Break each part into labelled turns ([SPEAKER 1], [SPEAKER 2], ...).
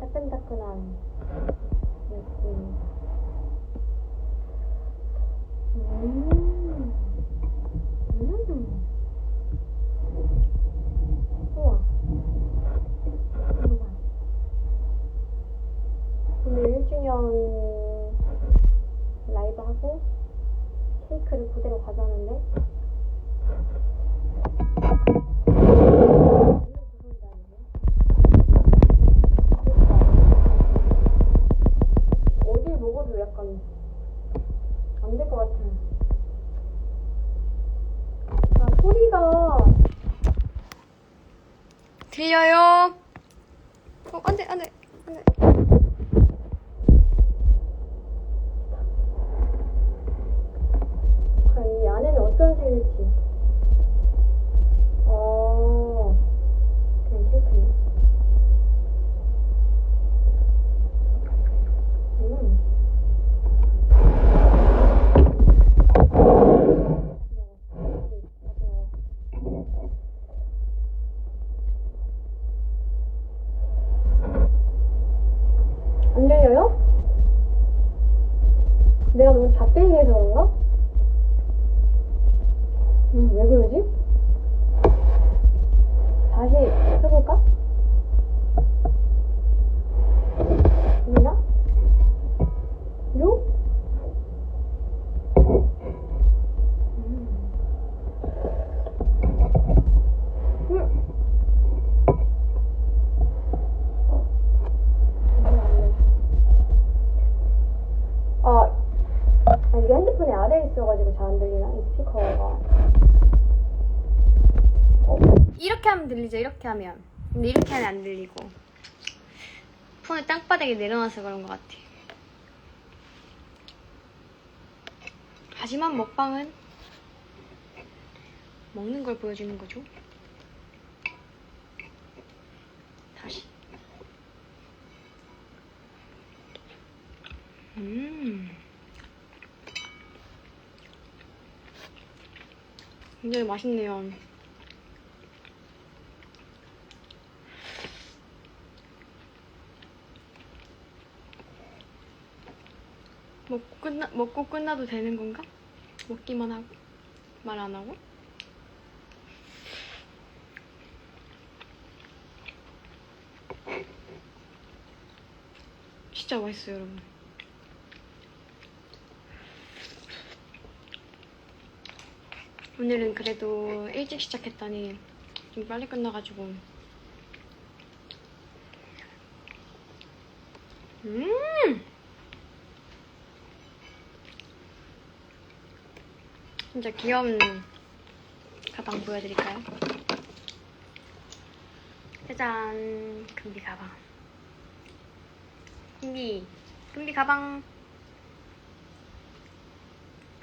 [SPEAKER 1] 따끈따끈한 느낌. 음. 음. 우와. 우와. 오늘 1주년
[SPEAKER 2] 라이브 하고 케이크를
[SPEAKER 1] 그대로 가져왔는데 색일지. 어, 케이크네. 음. 안 들려요? 내가 너무 잣대기 해서 그런가? 음, 왜 그러지? 다시 해볼까?
[SPEAKER 2] 하면 들리죠, 이렇게 하면. 근데 이렇게 하면 안 들리고. 폰을 땅바닥에 내려놔서 그런 것 같아. 하지만 먹방은 먹는 걸 보여주는 거죠. 다시. 음. 굉장히 맛있네요. 먹고 끝나 먹고 끝나도 되는 건가? 먹기만 하고 말 안 하고? 진짜 맛있어요, 여러분. 오늘은 그래도 일찍 시작했더니 좀 빨리 끝나가지고 음 진짜 귀여운 가방 보여드릴까요? 짜잔. 금비 가방. 금비. 금비 가방.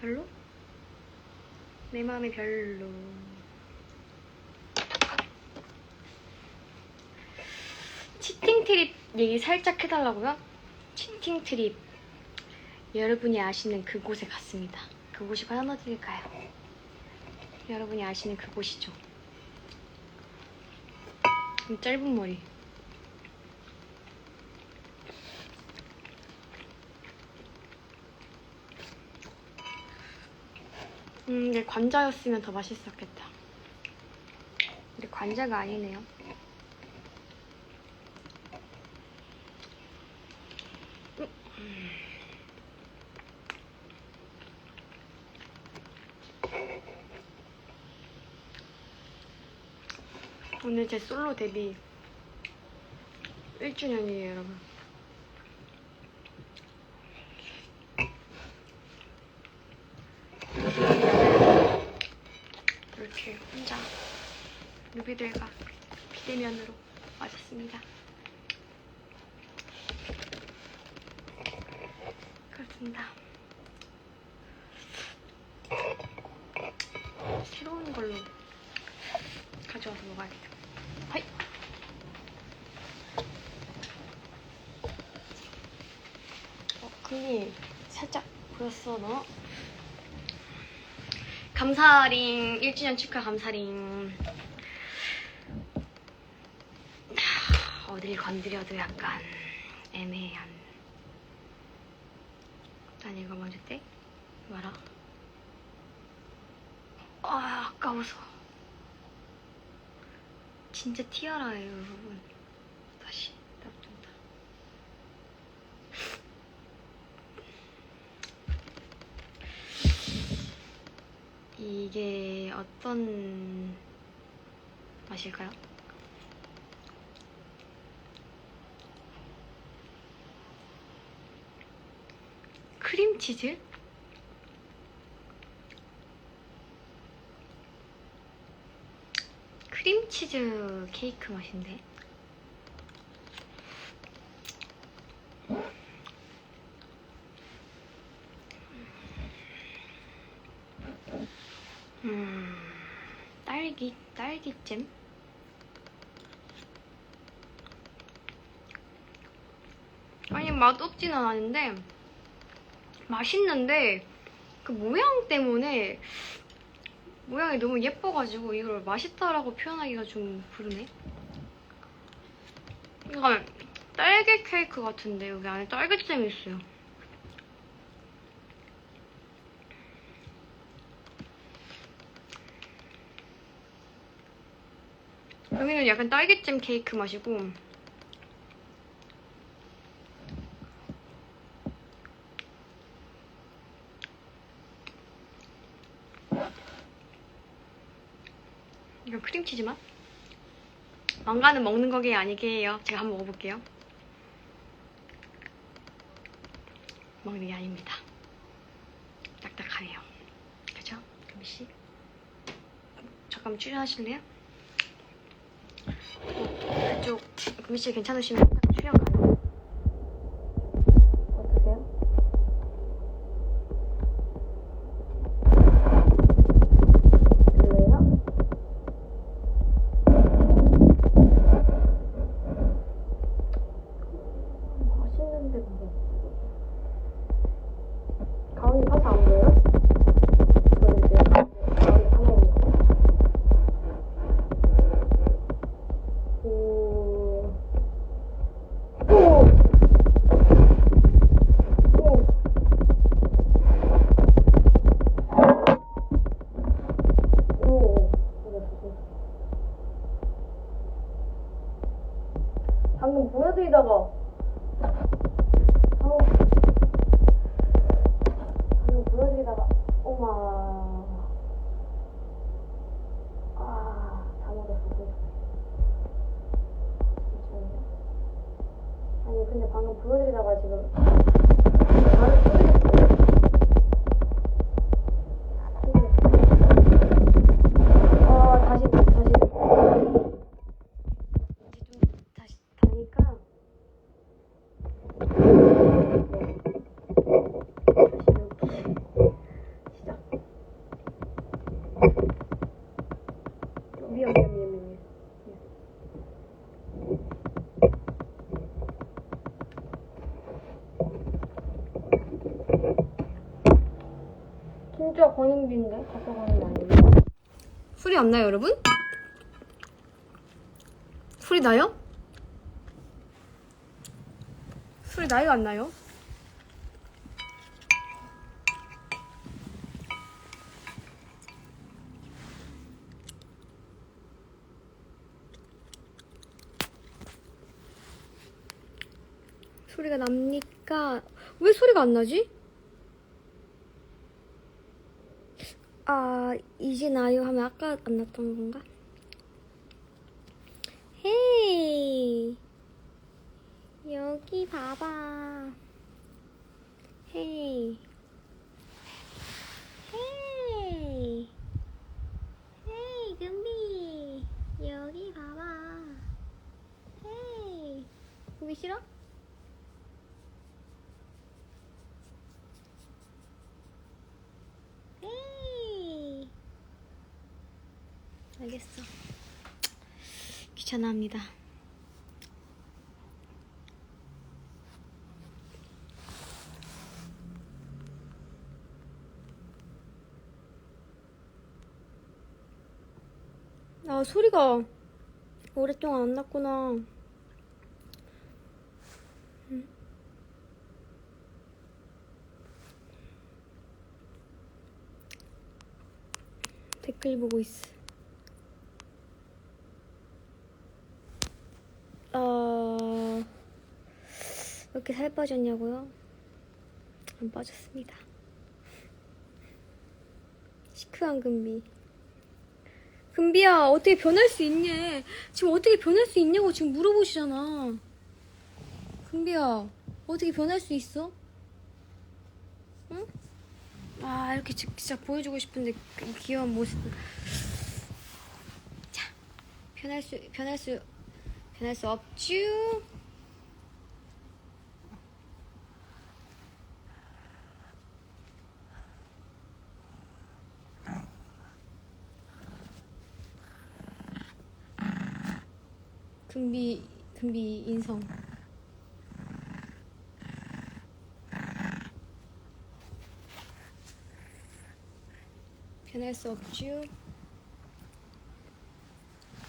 [SPEAKER 2] 별로? 내 마음에 별로. 치팅 트립 얘기 살짝 해달라고요? 치팅 트립. 여러분이 아시는 그곳에 갔습니다 그곳이 과연 어딜까요? 여러분이 아시는 그곳이죠 이 짧은 머리 음, 이게 관자였으면 더 맛있었겠다. 근데 관자가 아니네요. 음. 제 솔로 데뷔 1주년이에요, 여러분. 이렇게 혼자 루비들과 비대면으로 맞았습니다. 그렇습니다. 새로운 걸로 가져와서 먹어야겠다. 하이! 어, 금이 보였어, 너? 감사링 1주년 축하 감사링. 하, 어딜 건드려도 약간 애매한. 난 이거 먼저 떼? 말아. 아 아까워서. 진짜 티아라예요 여러분 이게 어떤 맛일까요? 크림치즈? 크림치즈 케이크 맛인데. 음, 딸기, 딸기잼? 아니, 맛없지는 않은데, 맛있는데, 그 모양 때문에, 모양이 너무 예뻐가지고, 이걸 맛있다라고 표현하기가 좀 그러네. 이거 딸기 케이크 같은데, 여기 안에 딸기잼이 있어요. 여기는 약간 딸기잼 케이크 맛이고 이건 크림 맛? 망가는 먹는 거게 아니게요. 제가 한번 먹어볼게요. 먹는 게 아닙니다. 딱딱하네요. 그죠? 금비씨? 잠깐 출연하실래요? 그쪽 금비씨 괜찮으시면 출연 가능. 그거 가운데 파스 안 보여요? 이제 가운데 하나 있는 방금 보여드리다가 진짜 권은비인데? 갖다 가는 게 아니고 술이 안 나요 여러분? 술이 나요? 술이 나요 안 나요? 소리가 납니까? 왜 소리가 안 나지? 아, 이제 나요 하면 아까 안 났던 건가? 헤이. 여기 봐봐. 헤이. 헤이, 금비. 여기 봐봐. 헤이. 보기 싫어? 헤이. 알겠어. 귀찮아합니다. 아, 소리가 오랫동안 안 났구나. 음. 댓글 보고 있어. 어, 왜 이렇게 살 빠졌냐고요? 안 빠졌습니다. 시크한 금비. 금비야, 어떻게 변할 수 있냐? 지금 어떻게 변할 수 있냐고 지금 물어보시잖아. 금비야, 어떻게 변할 수 있어? 응? 아, 이렇게 지- 진짜 보여주고 싶은데 그 귀여운 모습. 자, 변할 수, 변할 수, 변할 수 없쥬. 금비 금비 인성 변할 수 없죠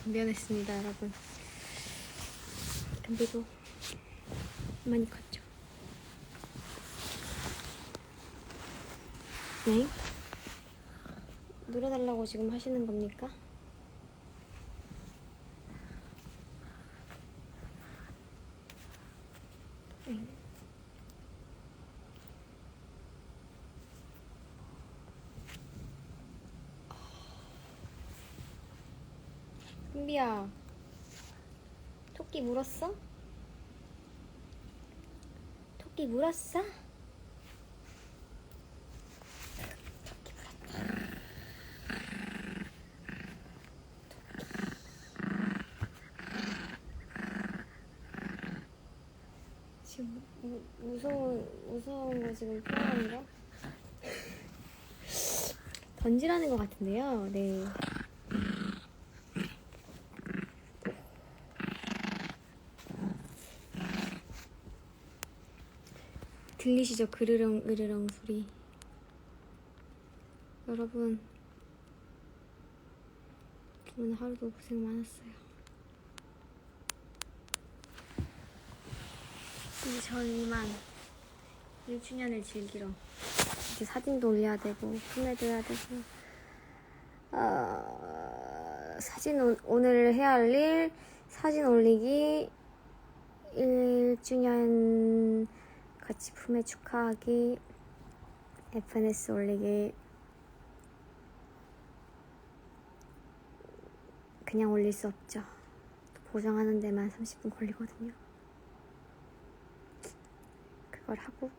[SPEAKER 2] 미안했습니다 여러분 금비도 많이 컸죠 네? 놀아달라고 지금 하시는 겁니까? 금비야 토끼 물었어? 토끼 물었어? 토끼 물었다 지금 무, 무서운 무서운 거 지금 표현한가? 던지라는 것 같은데요. 네. 들리시죠? 그르렁 으르렁 소리. 여러분, 오늘 하루도 고생 많았어요. 이제 저는 이만 1주년을 즐기러 이제 사진도 올려야 되고 품에도 해야 되고 어, 사진 오, 오늘 해야 할 일 사진 올리기 1주년 같이 품에 축하하기 FNS 올리기. 그냥 올릴 수 없죠. 보정하는 데만 30분 걸리거든요 그걸 하고